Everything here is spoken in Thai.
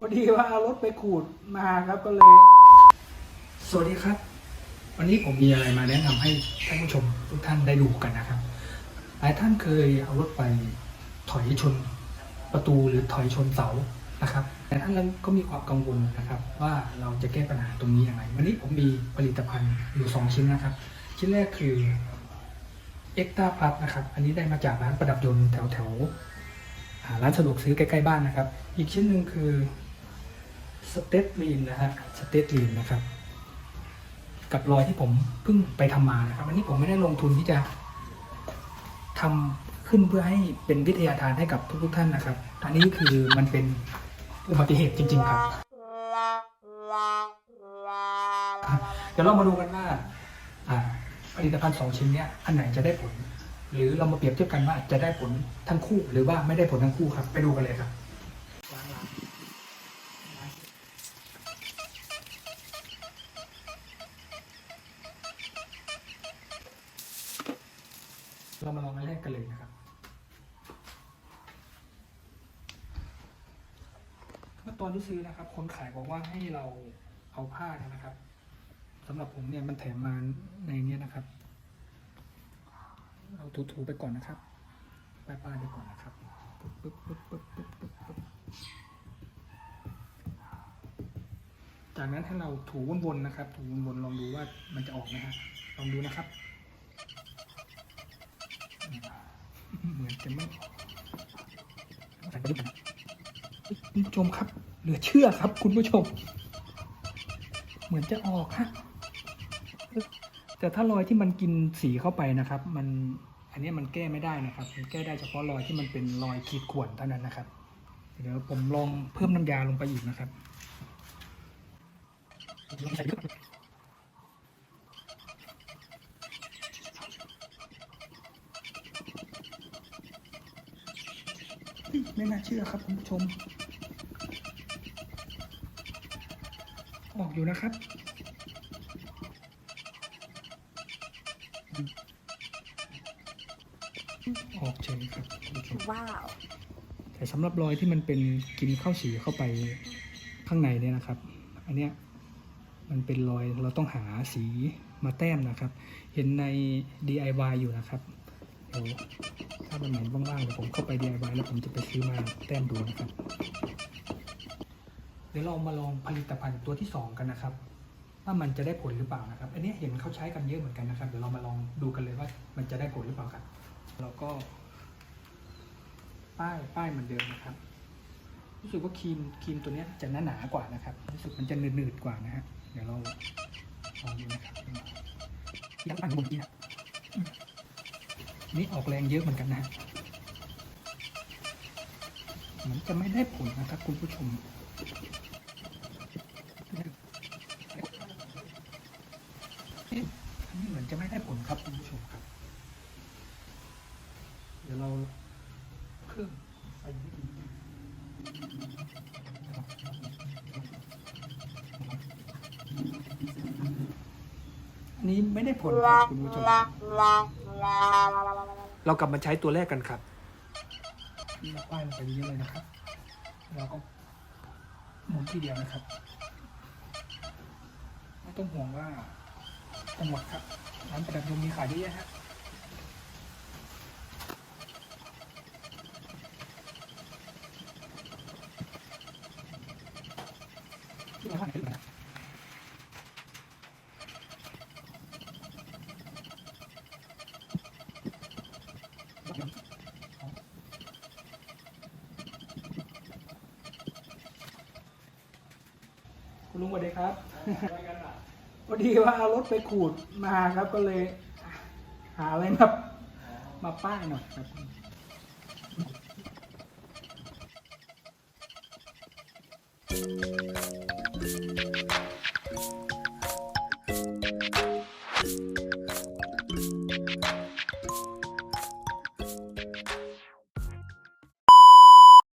พอดีว่าเอารถไปขูดมาครับก็เลย สวัสดีครับ วันนี้ผมมีอะไรมาแนะนำให้ท่านผู้ชมทุกท่านได้ดูกันนะครับ หลายท่านเคยเอารถไปถอยชนประตูหรือถอยชนเสานะครับ แต่ท่านก็มีความกังวลนะครับ ว่าเราจะแก้ปัญหาตรงนี้ยังไง วันนี้ผมมีผลิตภัณฑ์อยู่สองชิ้นนะครับ ชิ้นแรกคือเอ็กตาพลัสนะครับ อันนี้ได้มาจากร้านประดับยนต์แถวแถวร้านสะดวกซื้อใกล้ ๆ บ้านนะครับ อีกชิ้นหนึ่งคือ สเตตลีนนะฮะสเตตลีนนะครับ กับรอยที่ผมเพิ่งไปทำมานะครับ อันนี้ผมไม่ได้ลงทุนที่จะทำขึ้นเพื่อให้เป็นวิทยาทานให้กับทุกๆท่านนะครับอันนี้คือมันเป็นอุบัติเหตุจริง ๆ ครับเดี๋ยวเรามาดูกันว่าอ่าผลิตภัณฑ์สองชิ้นเนี้ยอันไหนจะได้ผล หรือเรามาเปรียบเทียบกันว่าจะได้ผลทั้งคู่หรือว่าไม่ได้ผลทั้งคู่ครับ ไปดูกันเลยครับ เรามาลองอันแรกกันเลยนะครับเมื่อตอนที่ซื้อนะครับ คนขายบอกว่าให้เราเอาผ้าเนี่ยนะครับสำหรับผมเนี่ยมันแถมมาในเนี้ยนะครับเราถูๆไปก่อนนะครับป้ายๆไปก่อนนะครับปึ๊บปึ๊บปึ๊บปึ๊บปึ๊บปึ๊บปึ๊บจากนั้นให้เราถูวนๆนะครับ ถูวนๆลองดูว่ามันจะออกไหมฮะลองดูนะครับ จะไม่ออกใส่ไปด้วยกันคุณผู้ชมครับ เหลือเชื่อครับ คุณผู้ชม เหมือนจะออกฮะแต่ถ้ารอยที่มันกินสีเข้าไปนะครับ มันอันนี้มันแก้ไม่ได้นะครับมันแก้ได้เฉพาะรอยที่มันเป็นรอยขีดข่วนเท่านั้นนะครับ เดี๋ยวผมลองเพิ่มน้ำยาลงไปอีกนะครับลองใส่เยอะ ไม่น่าเชื่อครับคุณผู้ชม ออกอยู่นะครับ ออกเฉยครับคุณผู้ชม Wow. แต่สำหรับรอยที่มันเป็นกินข้าวสีเข้าไปข้างในเนี่ยนะครับ อันเนี้ยมันเป็นรอยเราต้องหาสีมาแต้มนะครับ เห็นใน DIY อยู่นะครับ เดี๋ยวถ้าวันไหนว่างๆเดี๋ยวผมเข้าไป DIY แล้วผมจะไปซื้อมาแต้มดูนะครับ เดี๋ยวเรามาลองผลิตภัณฑ์ตัวที่สองกันนะครับ ว่ามันจะได้ผลหรือเปล่านะครับ อันนี้เห็นเขาใช้กันเยอะเหมือนกันนะครับ เดี๋ยวเรามาลองดูกันเลยว่ามันจะได้ผลหรือเปล่าครับเราก็ ป้ายป้ายเหมือนเดิมนะครับ รู้สึกว่าครีมครีมตัวนี้จะหนาหนากว่านะครับ รู้สึกมันจะหนืดๆกว่านะฮะเดี๋ยวเราลองดูนะครับยัดปันบนนี้นะ นี่ออกแรงเยอะเหมือนกันนะเหมือนจะไม่ได้ผลนะครับคุณผู้ชมนนี้เหมือนจะไม่ได้ผลครับคุณผู้ชมครับ เดี๋ยวเราเพิ่มไปนิดนึงอันนี้ไม่ได้ผลครับคุณผู้ชม เรากลับมาใช้ตัวแรกกันครับนี่เราป้ายลงไปเยอะเลยนะครับ เราก็หมุนทีเดียวนะครับ ไม่ต้องห่วงว่าจะหมดครับร้านประดับยนมีขายเยอะแยะฮะที่เราทำขึ้นม คุณลุงสวัสดีครับพอดีว่ารถไปขูดมาครับก็เลย หาอะไรมามาป้ายหน่อยครับ